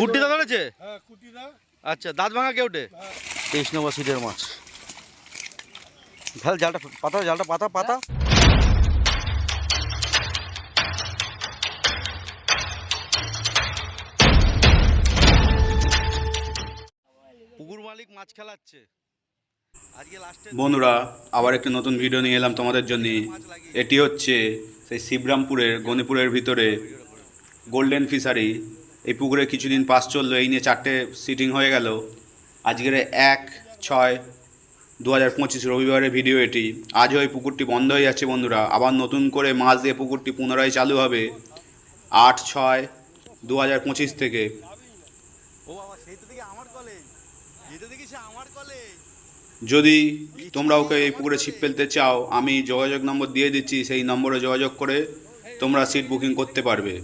কুটিটা ধরেছে হ্যাঁ আচ্ছা দাঁত ভাঙা কেউটে তেইশ নম্বর সিটের মাছ। ফেল জালটা পাতা জালটা পাতা পাতা। পুকুর মালিক মাছ খেলাচ্ছে। বন্ধুরা আবার একটি নতুন ভিডিও নিয়ে এলাম তোমাদের জন্য। এটি হচ্ছে সেই শিবরামপুরের গণিপুরের ভিতরে গোল্ডেন ফিশারি এই পুকুরে কিছুদিন পাস চলল এই নিয়ে চারটে সিটিং হয়ে গেল। আজকের এক ছয় দু হাজার পঁচিশ রবিবারের ভিডিও এটি। আজও এই পুকুরটি বন্ধ হয়ে যাচ্ছে বন্ধুরা। আবার নতুন করে মাছ দিয়ে পুকুরটি পুনরায় চালু হবে আট ছয় দু হাজার পঁচিশ থেকে। যদি তোমরা ওকে এই পুকুরে ছিপ ফেলতে চাও আমি যোগাযোগ নম্বর দিয়ে দিচ্ছি সেই নম্বরে যোগাযোগ করে তোমরা সিট বুকিং করতে পারবে।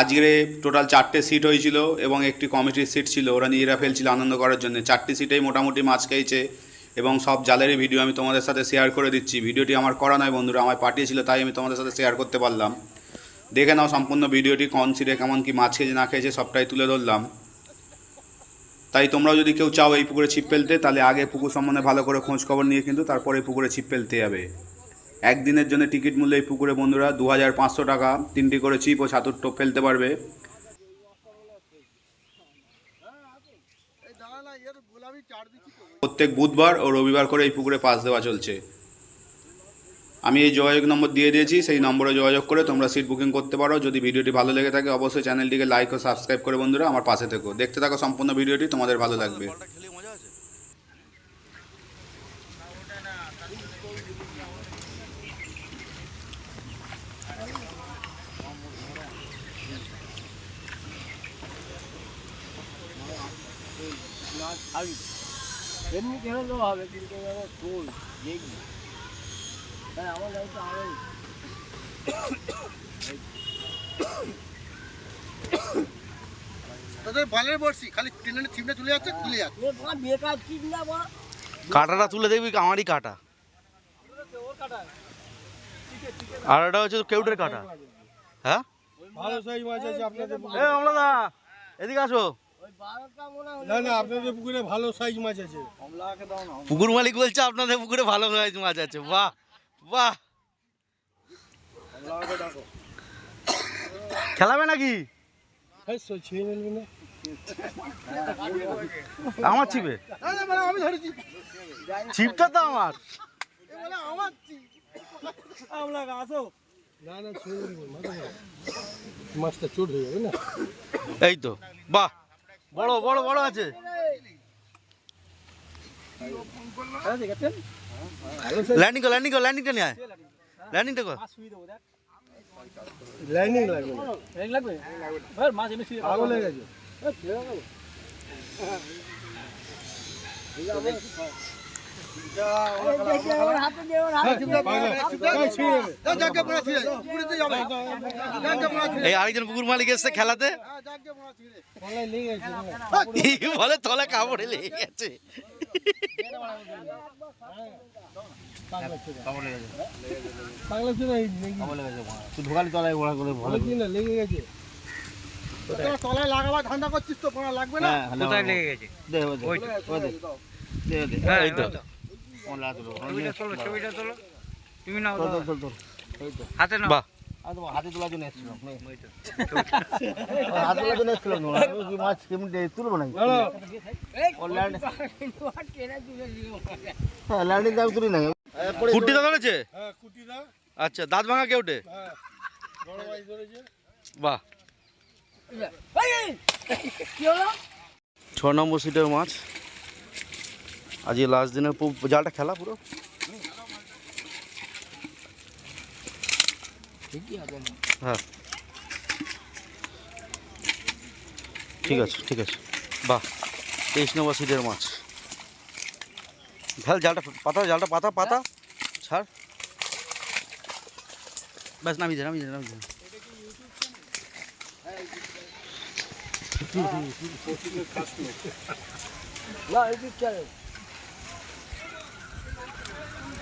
আজকে টোটাল চারটে সিট হয়েছিল এবং একটি কমিটির সিট ছিল। ওরা নিজেরা ফেলছিল আনন্দ করার জন্য। চারটি সিটেই মোটামুটি মাছ খেয়েছে এবং সব জালেরই ভিডিও আমি তোমাদের সাথে শেয়ার করে দিচ্ছি। ভিডিওটি আমার করা নয় বন্ধুরা, আমায় পাঠিয়েছিল, তাই আমি তোমাদের সাথে শেয়ার করতে পারলাম। দেখে নাও সম্পূর্ণ ভিডিওটি কোন সিটে কেমন কি মাছ খেয়েছে, না খেয়েছে, সবটাই তুলে ধরলাম। তাই তোমরাও যদি কেউ চাও এই পুকুরে ছিপ ফেলতে, তাহলে আগে পুকুর সম্বন্ধে ভালো করে খোঁজ খবর নিয়ে কিন্তু তারপরে পুকুরে ছিপ ফেলতে যাবে। একদিনের জন্য টিকিট মূল্য এই পুকুরে, বন্ধুরা দু হাজার পাঁচশো টাকা। তিনটি করে চিপ ও ছাতুর টোপ ফেলতে পারবে। প্রত্যেক বুধবার ও রবিবার করে এই পুকুরে পাস দেওয়া চলছে। আমি এই যোগাযোগ নম্বর দিয়ে দিয়েছি, সেই নম্বরে যোগাযোগ করে তোমরা সিট বুকিং করতে পারো। যদি ভিডিওটি ভালো লেগে থাকে, অবশ্যই চ্যানেলটিকে লাইক ও সাবস্ক্রাইব করে, বন্ধুরা, আমার পাশে থেকো। দেখতে থাকো সম্পূর্ণ ভিডিওটি, তোমাদের ভালো লাগবে। বলটা খেলে এমনি কেন দেওয়া হবে কিন্তু এবার ফুল দেখবি হ্যাঁ। আমার তোদের বালের বর্ষি খালি ট্রেনের ছিপটা চলে যাচ্ছে যাচ্ছে বেকার ঠিক না বড়। কাঁটাটা তুলে দেখবি আমারই কাঁটা। আর এটা হচ্ছে কেউটের কাঁটা। হ্যাঁ? ভালো সাইজ মাছ আছে আপনাদের এ অমলাদা এদিকে আসো। না না আপনাদের পুকুরে ভালো সাইজ মাছ আছে। কমলাকে দাও না। পুকুর মালিক বলছে আপনাদের পুকুরে ভালো সাইজ মাছ আছে। বাহ বাহ। খেলাবে নাকি? আমার ছিপে না মানে আমি ধরেছি। ছিপটা তো আমার। এ বলে আমার ছিপ। কমলাকে আসো। না না মাছটা চোট হয়ে যাবে না। এই তো বাহ। বড় বড় বড় আছে। ল্যান্ডিং কর ল্যান্ডিং কর ল্যান্ডিংটা নিয়ে আয়। ল্যান্ডিংটা কর। লাইনিং লাগবে। লাগবে? মাছ এমনি আলো লেগে গেছে। এই আরেকজন পুকুর মালিক এসছে খেলাতে। হ্যাঁ বলে তলে কাপড়ে লেগে গেছে। ঢোকালি তলায় ওরা করে ভালো লেগে গেছে তলায় লাগাবার ধান্দা করছিস তো পড়া লাগবে না? কোথায় লেগে গেছে? এই তো হাতে নাও বাহ হাতে তোলার জন্য এসেছিলাম হাতে তোলার জন্য এসেছিলাম কি মাছ কেমনি তুলবো নাকি ও হ্যাঁ ল্যান্ডিং দাম তুলি না কুটিটা ধরেছে হ্যাঁ আচ্ছা দাঁত ভাঙা হ্যাঁ ধরেছে বাহ ছ নম্বর সিটের মাছ আজকে লাস্ট দিনের পু- জালটা খেলা পুরো হ্যাঁ ঠিক আছে ঠিক আছে বাহ তেইশ নম্বর সিটের মাছ ফেল জালটা পাতা জালটা পাতা পাতা ছাড় ব্যাস নামিয়ে দে নামিয়ে দে নামিয়ে দে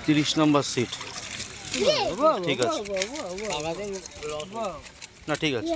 তিরিশ নম্বর সিট ঠিক আছে। না ঠিক আছে।